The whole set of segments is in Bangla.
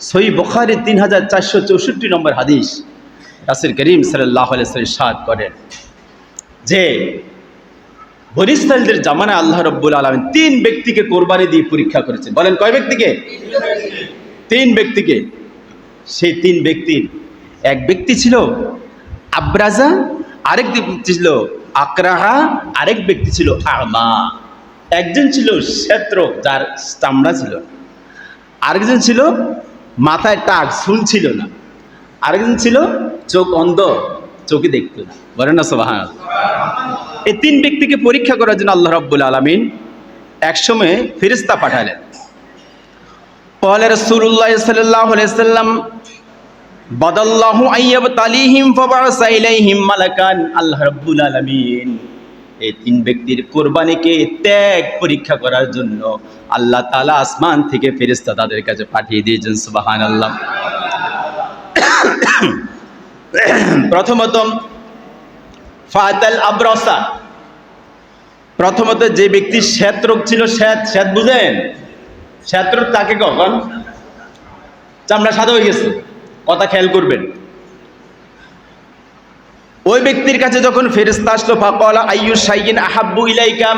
সই বখারি তিন হাজার চারশো চৌষট্টি নম্বর হাদিস। রাসুল করিম সাল্লাহ সাদ করেন যে বরিস্তালদের জামানা আল্লাহ রব্বুল আলমিন তিন ব্যক্তিকে কোরবানি দিয়ে পরীক্ষা করেছেন। বলেন কয় ব্যক্তিকে? তিন ব্যক্তিকে। সেই তিন ব্যক্তির এক ব্যক্তি ছিল আব্রাজা, আরেক ব্যক্তি ছিল আকরাহা, আরেক ব্যক্তি ছিল আমা। একজন ছিল ক্ষেত্র যার চামড়া ছিল। আরেকজন ছিল মাথায় টাক শুন ছিল না। আরেকজন ছিল, চোখ অন্ধ চোখে দেখতো না। বলেন না সোহান এই তিন ব্যক্তিকে পরীক্ষা করার জন্য আল্লাহ রব্বুল আলমিন একসময় ফেরিস্তা পাঠালেন। পলে রসুল্লাহ সাল্লাহ সাল্লাম, বদাল্লাহু আইয়াব তালিহিম ফাবাসা ইলাইহিম মালাকান। আল্লাহ রাব্বুল আলামিন এই তিন ব্যক্তির কোরবানিকে ত্যাগ পরীক্ষা করার জন্য আল্লাহ তালা আসমান থেকে ফেরেশতা তাদের কাছে পাঠিয়ে দিয়েছেন, সুবহানাল্লাহ। প্রথমত, ফাতাল আবরসা। প্রথমত যে ব্যক্তি শ্বেত রোগ ছিল, শ্বেত শ্বেত বুঝেন? শ্বেত রোগ তাকে কখন? চামড়া সাদা হয়ে গেছে। কথা খেয়াল করবেন। ওই ব্যক্তির কাছে যখন ফেরেস্তা আসলো, ফাকলা, আইয়ু সাইয়িন আহাব্বু ইলাইকাম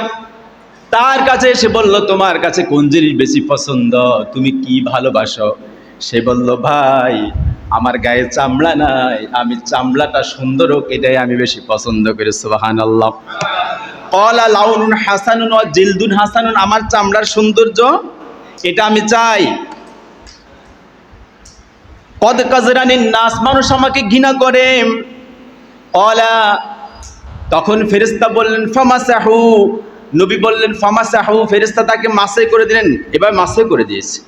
তার কাছে এসে বলল, তোমার কাছে কোন জিনিস বেশি পছন্দ? তুমি কি ভালোবাসো? সে বলল, ভাই, আমার গায়ে চামড়া নাই। আমি চামড়াটা সুন্দর হোক, এটাই আমি বেশি পছন্দ করি সুবাহান আল্লাহ কলা, লাউনুন হাসানুন ও জিলদুন হাসানুন, আমার চামড়ার সৌন্দর্য, এটা আমি চাই। কদ কাজরানির নাস মানুষ আমাকে ঘৃণা করে। অলা তখন ফেরেস্তা বললেন, ফামাসাহু। নবী বললেন, ফামাসাহু। ফেরেস্তা তাকে মাসে করে দিলেন, এবার মাসে করে দিয়েছে।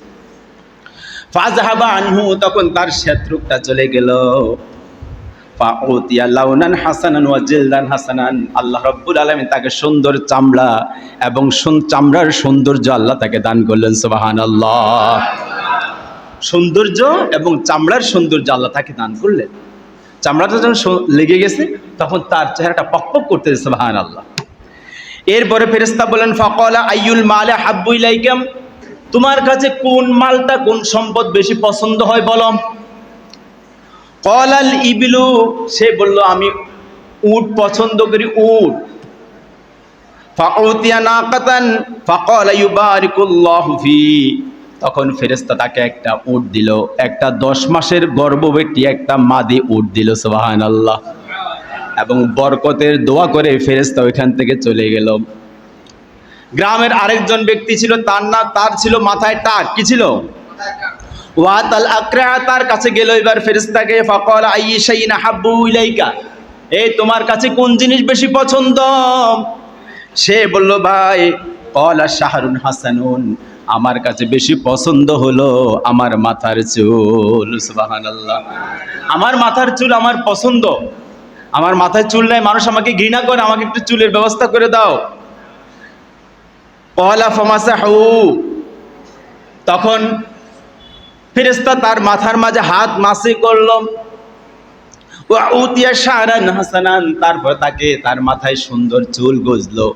ফাজহাবা আনহু, তখন তার শত্রুকটা চলে গেল। লাউনান হাসানান হাসানান। আল্লাহ রাব্বুল আলামিন তাকে সুন্দর চামড়া এবং চামড়ার সৌন্দর্য আল্লাহ তাকে দান করলেন, সুবহানাল্লাহ। সৌন্দর্য এবং চামড়ার সৌন্দর্য আল্লাহ তাকে দান করলেন। চামড়াটা যখন লেগে গেছে, তখন তার চেহারাটা পকপক করতে দিচ্ছে ভান আল্লাহ এরপরে ফেরেস্তা বলেন, ফকলা আইয়ুল মালে হাব্বু ইলাইকাম? তোমার কাছে কোন মালটা কোন সম্পদ বেশি পছন্দ হয় বলো? কলাল ইবিলু। সে বলল, আমি উট পছন্দ করি, উট। ফাউতিয়া নাকাতান? ফাকালা ইউবারিকুল্লাহু ফি। তখন ফেরেশতা তাকে একটা উট দিল। একটা দশ মাসের গর্ভবতী একটা মাদি উট দিল, সুবহানাল্লাহ। এবং বরকতের দোয়া করে ফেরেশতা ওইখান থেকে চলে গেল। গ্রামের আরেকজন ব্যক্তি ছিল, তার না, তার ছিল মাথায় টাক। কি ছিল? ওয়াতাল আকরা, তার কাছে গেল। এবার ফেরেশতাকে ফাকাল আইয়ি শাইইন হাব্বু ইলাইকা। এই, তোমার কাছে কোন জিনিস বেশি পছন্দ? সে বলল, ভাই, কলা শাহরুন হাসানুন। আমার কাছে বেশি পছন্দ হলো আমার মাথার চুল, সুবহানাল্লাহ। আমার মাথার চুল আমার পছন্দ। আমার মাথায় চুল নাই, মানুষ আমাকে ঘৃণা করে, আমাকে একটু চুলের ব্যবস্থা করে দাও। কলা ফমাসাহু। তখন ফেরেস্তা তার মাথার মাঝে হাত মাসে করল। তারপর তাকে তার মাথায় সুন্দর চুল গজলো।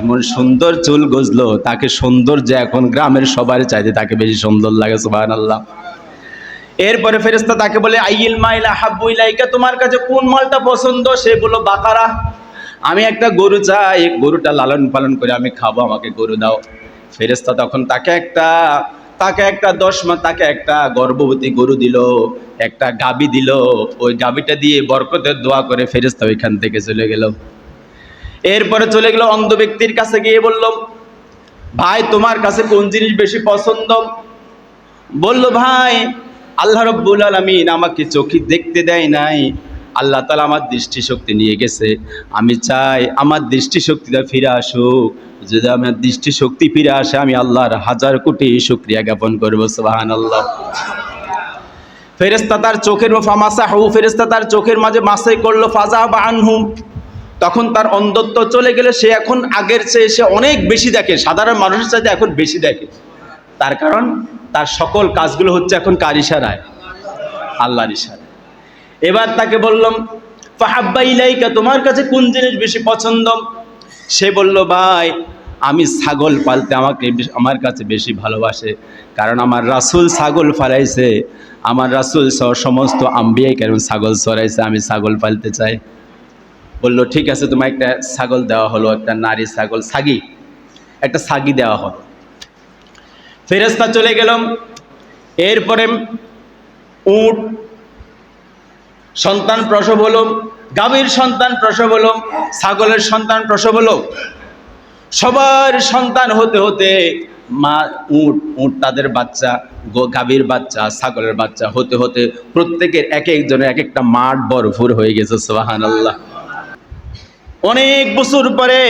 এমন সুন্দর চুল গজলো, তাকে সুন্দর যে এখন গ্রামের সবার চাইতে তাকে বেশি সুন্দর লাগে সুবাহ আল্লাহ এরপরে ফেরেস্তা তাকে বলে আইল মাইলা হাব্বু ইলাইকা, তোমার কাছে কোন মালটা পছন্দ? সে বলল, বাকারা, আমি একটা গরু চাই, গরুটা লালন পালন করে আমি খাব, আমাকে গরু দাও। ফেরেস্তা তখন তাকে একটা তাকে একটা দশ মাস তাকে একটা গর্ভবতী গরু দিল, একটা গাবি দিল, ওই গাবিটা দিয়ে বরকতের দোয়া করে ফেরেস্তা ওইখান থেকে চলে গেল। এরপরে চলে গেল অন্ধ ব্যক্তির কাছে গিয়ে বলল, ভাই, তোমার কাছে কোন জিনিস বেশি পছন্দ? বলল, ভাই, আল্লাহ রব্বুল আলমিন আমাকে চোখে দেখতে দেয় নাই। আল্লাহ তালা আমার দৃষ্টিশক্তি নিয়ে গেছে। আমি চাই আমার দৃষ্টিশক্তিটা ফিরে আসুক। যদি আমার দৃষ্টিশক্তি ফিরে আসে, আমি আল্লাহর হাজার কোটি শুক্রিয়া জ্ঞাপন করব সুবাহান আল্লাহ ফেরেস্তা তার চোখের ফামাসা হু ফেরেস্তা তার চোখের মাঝে মাসাই করল ফাজা বা আনহু তখন তার অন্ধত্ব চলে গেলে সে এখন আগের চেয়ে সে অনেক বেশি দেখে, সাধারণ মানুষের চাইতে এখন বেশি দেখে। তার কারণ, তার সকল কাজগুলো হচ্ছে এখন কার ইশারায়? আল্লাহর ইশারায়। এবার তাকে বললাম, ফাহাব্বা ইলাইকা, তোমার কাছে কোন জিনিস বেশি পছন্দ? সে বলল, ভাই, আমি ছাগল পালতে আমাকে আমার কাছে বেশি ভালোবাসে, কারণ আমার রাসুল ছাগল ফালাইছে। আমার রাসুল সহ সমস্ত আম্বিয়াই কেন ছাগল চড়াইছে, আমি ছাগল পালতে চাই? বলল, ঠিক আছে তোমার একটা ছাগল দেওয়া হলো, একটা নারী ছাগল ছাগি একটা ছাগি দেওয়া হলো। ফেরেস্তা চলে গেলাম। এরপরে উট, সন্তান প্রসব হলো, গাভীর সন্তান প্রসব হলো, ছাগলের সন্তান প্রসব হলো। সবার সন্তান হতে হতে মা, উট উট তাদের বাচ্চা গাভীর বাচ্চা, ছাগলের বাচ্চা হতে হতে প্রত্যেকের এক একজনের এক একটা মাঠ ভরপুর হয়ে গেছে সোহান আল্লাহ অনেক বছর পরে,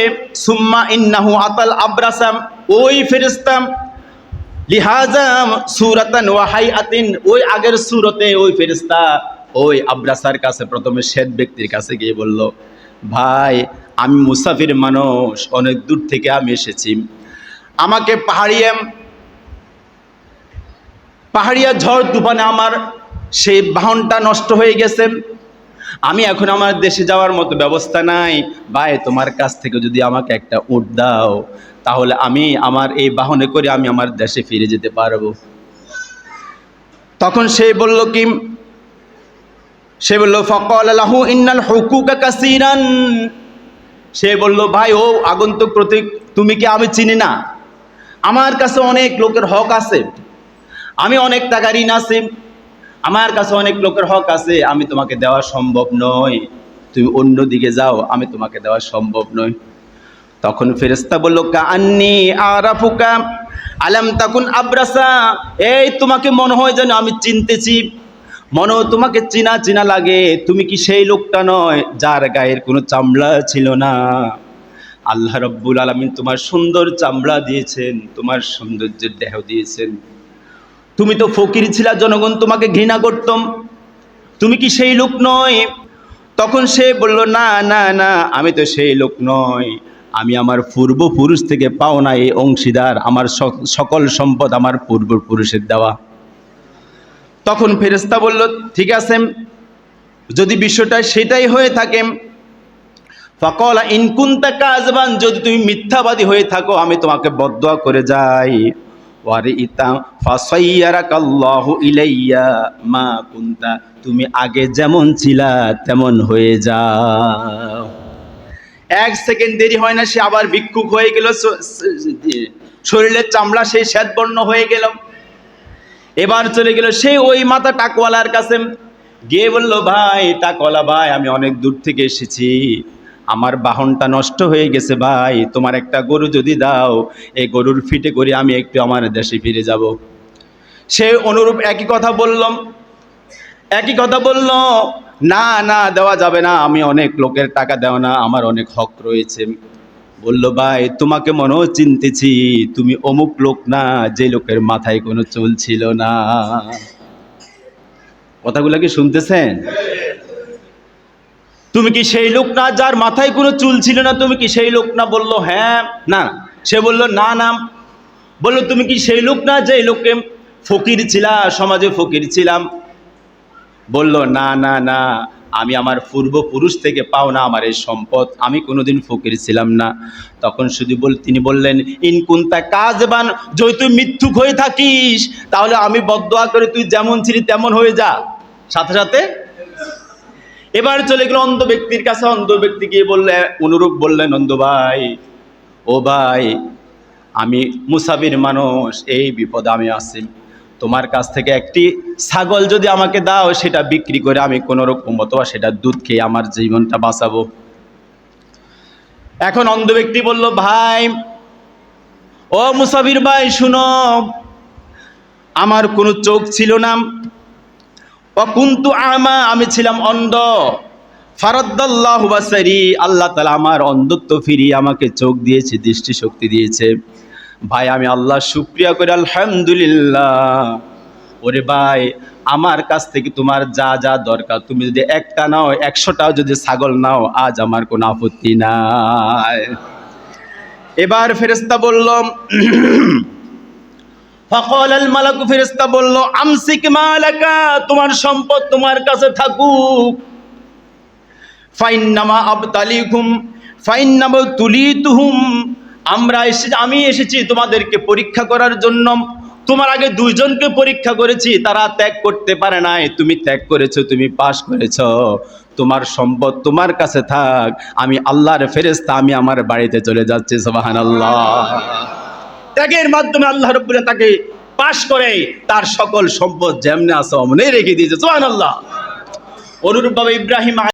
সুম্মা ইন্নাহু আতাল আব্রাসাম ওই ফেরেস্তাম লিহাজাম সুরাতান ওয়াহাই আতিন ওই আগের সুরতে ওই ফেরিস্তা ওই আব্রাসার কাছে প্রথমে শ্বেত ব্যক্তির কাছে গিয়ে বলল, ভাই, আমি মুসাফির মানুষ, অনেক দূর থেকে আমি এসেছি। আমাকে পাহাড়িয়া পাহাড়িয়া ঝড় তুফানে আমার সেই বাহনটা নষ্ট হয়ে গেছে। আমি এখন আমার দেশে যাওয়ার মতো ব্যবস্থা নাই। ভাই, তোমার কাছ থেকে যদি আমাকে একটা উট দাও, তাহলে আমি আমার এই বাহনে করে আমি আমার দেশে ফিরে যেতে পারব। তখন সে বলল কি, সে বলল, ফকল আলাহু ইন্নাল হুকুকা কাসিরান। সে বলল, ভাই, ও আগন্তুক প্রতীক, তুমি কি আমি চিনি না? আমার কাছে অনেক লোকের হক আছে। আমি অনেক টাকা ঋণ আছে। আমার কাছে অনেক লোকের হক আছে, আমি তোমাকে দেওয়া সম্ভব নয় তুমি অন্য দিকে যাও, আমি তোমাকে দেওয়া সম্ভব নয় তখন ফেরেস্তা বলল কান্নি আরাফুকা আলাম তাকুন আব্রাসা? এই, তোমাকে মনে হয় যেন আমি চিনতেছি। মনে তোমাকে চিনা চিনা লাগে। তুমি কি সেই লোকটা নয় যার গায়ের কোনো চামড়া ছিল না? আল্লাহ রব্বুল আলমিন তোমার সুন্দর চামড়া দিয়েছেন, তোমার সৌন্দর্যের দেহ দিয়েছেন। তুমি তো ফকির ছিলা, জনগণ তোমাকে ঘৃণা করতম। তুমি কি সেই লোক নয়? তখন সে বলল, না না না, আমি তো সেই লোক নয় আমি আমার পূর্বপুরুষ থেকে পাওনা এই অংশীদার। আমার সক- সকল সম্পদ আমার পূর্বপুরুষের দেওয়া। তখন ফেরেস্তা বলল, ঠিক আছে, যদি বিষয়টা সেটাই হয়ে থাকে, ফকলা ইনকুন্তা কাজবান যদি তুমি মিথ্যাবাদী হয়ে থাকো, আমি তোমাকে বদদোয়া করে যাই। ইলাইয়া মা কুন্তা, তুমি আগে যেমন ছিলা তেমন হয়ে যাও। এক সেকেন্ড দেরি হয় না, সে আবার ভিক্ষুক হয়ে গেল, স- স- শরীরের চামড়া সেই শ্বেতবর্ণ হয়ে গেল। এবার চলে গেল সেই ওই মাথা টাকওয়ালার কাছে, গিয়ে বলল, ভাই, টাকওয়ালা ভাই, আমি অনেক দূর থেকে এসেছি। আমার বাহনটা নষ্ট হয়ে গেছে ভাই, তোমার একটা গরু যদি দাও, এই গরুর ফিটে করে আমি একটু আমার দেশে ফিরে যাব। সে অনুরূপ একই কথা বললাম একই কথা বলল, না না, দেওয়া যাবে না, আমি অনেক লোকের টাকা দেও না, আমার অনেক হক রয়েছে। বলল, ভাই, তোমাকে মনে হয় চিনতেছি, তুমি অমুক লোক না, যে লোকের মাথায় কোনো চুল ছিল না। কথাগুলো কি শুনতেছেন? তুমি কি সেই লোক না যার মাথায় কোনো চুল ছিল না? তুমি কি সেই লোক না? বলল হ্যাঁ না। সে বলল, না না। বলল, তুমি কি সেই লোক না যে লোককে ফকির ছিলা? সমাজে ফকির ছিলাম। বলল, না না না। আমি আমার পূর্বপুরুষ থেকে পাও না আমার এই সম্পদ। আমি কোনোদিন ফকির ছিলাম না। তখন শুধু বল, তিনি বললেন ইনকুন্তা কাজবান যদি তুই মিথ্যুক হয়ে থাকিস, তাহলে আমি বদদোয়া করে তুই যেমন ছিলি তেমন হয়ে যা। সাথে সাথে এবার চলে গেল অন্ধ ব্যক্তির কাছে। অন্ধ ব্যক্তি গিয়ে বললে, অনুরূপ বললেন, অন্ধ ভাই, ও ভাই, আমি মুসাফির মানুষ, এই বিপদে আমি আছি। তোমার কাছ থেকে একটি ছাগল যদি আমাকে দাও, সেটা বিক্রি করে আমি কোনো রকম অথবা সেটা দুধ খেয়ে আমার জীবনটা বাঁচাবো। এখন অন্ধ ব্যক্তি বলল, ভাই, ও মুসাফির ভাই, শুনো, আমার কোনো চোখ ছিল না। অকুন্তু আমা, আমি ছিলাম অন্ধ। ফারাদ্দাল্লাহ বাসারি, আল্লাহ তালা আমার অন্ধত্ব ফিরিয়ে আমাকে চোখ দিয়েছে, দৃষ্টিশক্তি দিয়েছে। ভাই, আমি আল্লাহ শুক্রিয়া করে, আলহামদুলিল্লাহ। ওরে ভাই, আমার কাছ থেকে তোমার যা যা দরকার, তুমি যদি একটা নাও, একশোটাও যদি ছাগল নাও, আজ আমার কোনো আপত্তি নাই। এবার ফেরেস্তা বললাম ফেরেস্তা বলল, আমসিক তোমার সম্পদ তোমার কাছে থাকুক। আমরা আমি এসেছি তোমাদেরকে পরীক্ষা করার জন্য। তোমার আগে দুইজনকে পরীক্ষা করেছি, তারা ত্যাগ করতে পারে নাই। তুমি ত্যাগ করেছ, তুমি পাশ করেছ। তোমার সম্পদ তোমার কাছে থাক। আমি আল্লাহর ফেরেস্তা আমি আমার বাড়িতে চলে যাচ্ছি সোবাহান আল্লাহ ত্যাগের মাধ্যমে আল্লাহ রব্বুল তাকে পাশ করে তার সকল সম্পদ যেমনে আছে অমনে রেখে দিয়েছে। সোহান আল্লাহ অনুরূপভাবে ইব্রাহিম